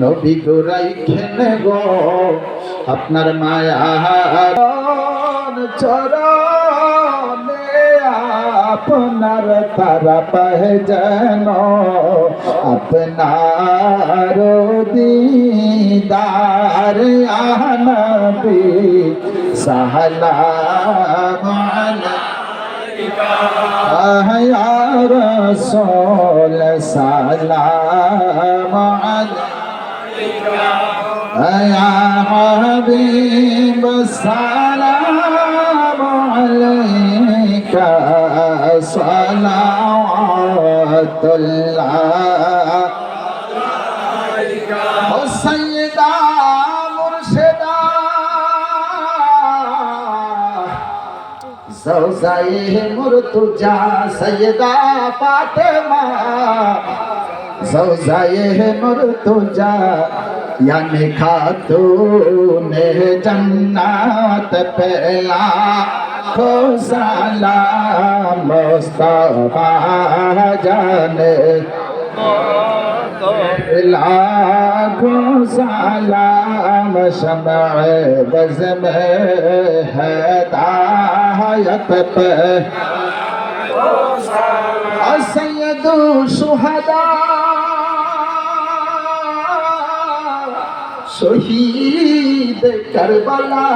নবী গোরাই খেনে গো, আপনার মায়া চরণে আপনার তারা পহজন আপনার দিদার আহনবি সাহলাম আলাইকা। রসুল, সালাম আলাইকা। يا حبيب السلام عليك صلوات الله سيدا مرشدا زوزائي مرتجا سيدا فاطمة زوزائي مرتجا یعنی خاتون جنات پہلا کو سلام مصطفیٰ جانے لاکھوں سلام شمع بز میں ہے تاحیت پہ سید شہدہ শহীদ কারবালা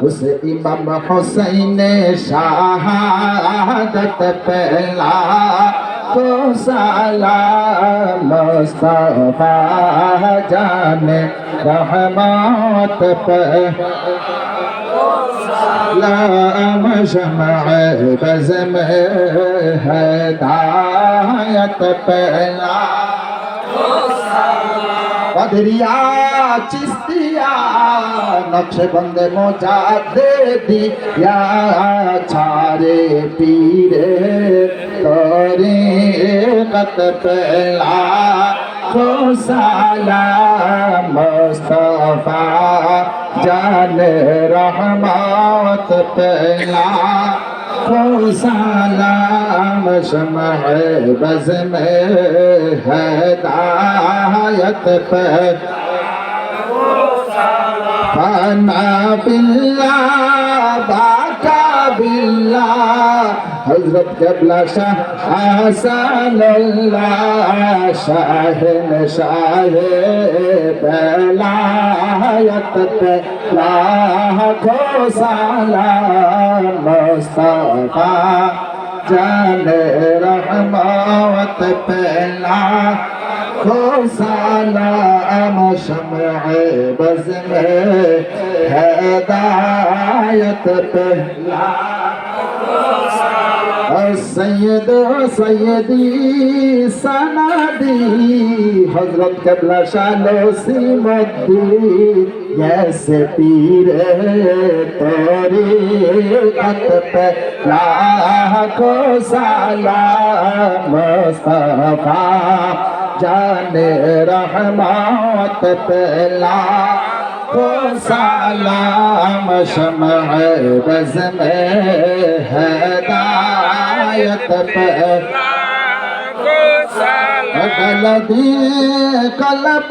اس امام حسین شہادت پہلا تو سلام مصطفیٰ جان رحمت لام شمع بزم ہدایت پہلا تو سلام কাদেরিয়া চিস্তিয়া নকশে বন্দে মোজা দে দিয়া ছাড়ে পীরে তরে কত পেলা খোসালা মুস্তফা, জান রহমত পেলা। लाखों सलाम शमह बज में हैदायत पे फना बिल्ला बाका बिल्ला হজরত কেবলা শাহ আহসানুল্লাহ শাহেন শাহে বেলায়ত লাখো সালাম মুস্তাফা জানে রহমত পেলা। سلام شمع بز میں ہدایت پہلا सैयद सैयदी सनादी, हज़रत कबला शालो सिमदी ऐसे पीर तोरी को साला सफ़ा जाने रहमत पला को सलाम शम बज में हैदार। बलदी कलब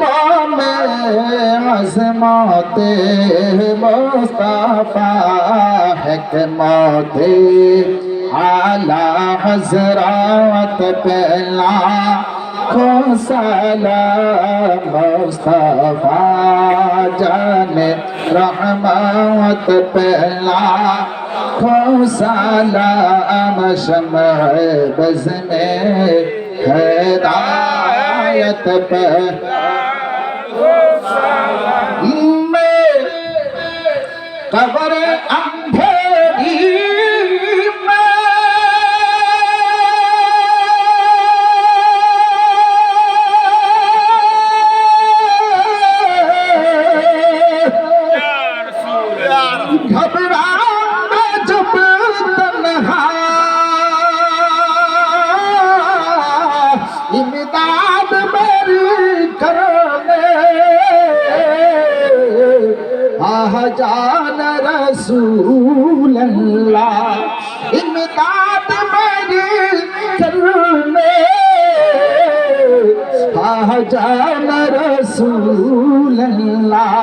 में अजमते मुस्तफा हक मोते आला हजरात पहला खोसला मुस्तफा जाने रहमत पहला لاکھوں سلام شمع بزم ہدایت پر अल्लाह इमदाद मेरी करने आ जाना रसूल अल्लाह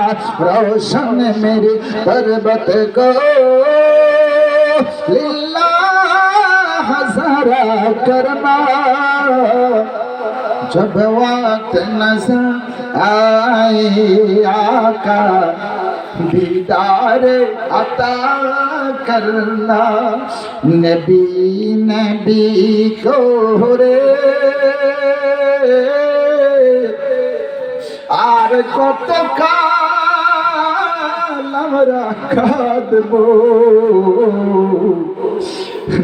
रोशन मेरी पर्वत को लिल्लाह हजारा करना जब वक्त नजर आए आका دیدار عطا کرنا نبی نبی کو আর কত কাল আমরা কাঁদব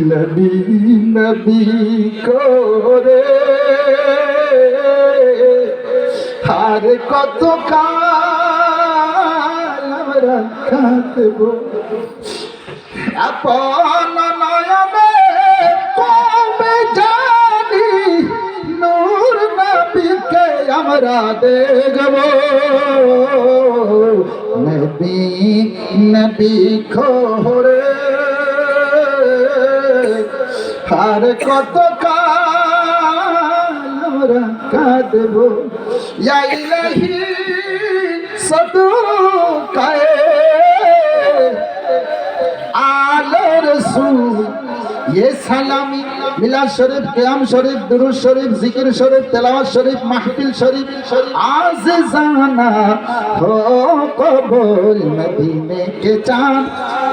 নবী নবী করে আর কত কাল আমরা কাঁদবো আপন নয়নে কবে জানি নূর নবীকে আমরা দেখব। নবী নবী খোরে আর কত কাল আমরা কাঁদব। ইলাহি সদু সালাম, মিলাদ শরীফ, কেয়াম শরীফ, দুরুদ শরীফ, জিকির শরীফ, তেলাওয়াত শরীফ, মাহফিল শরীফ। আজ জানা হো কবর মদিনে কে চাঁদ,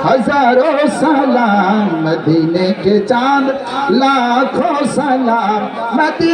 হাজারো সালাম মদিনে কে চাঁদ, লাখো সালাম মদিনে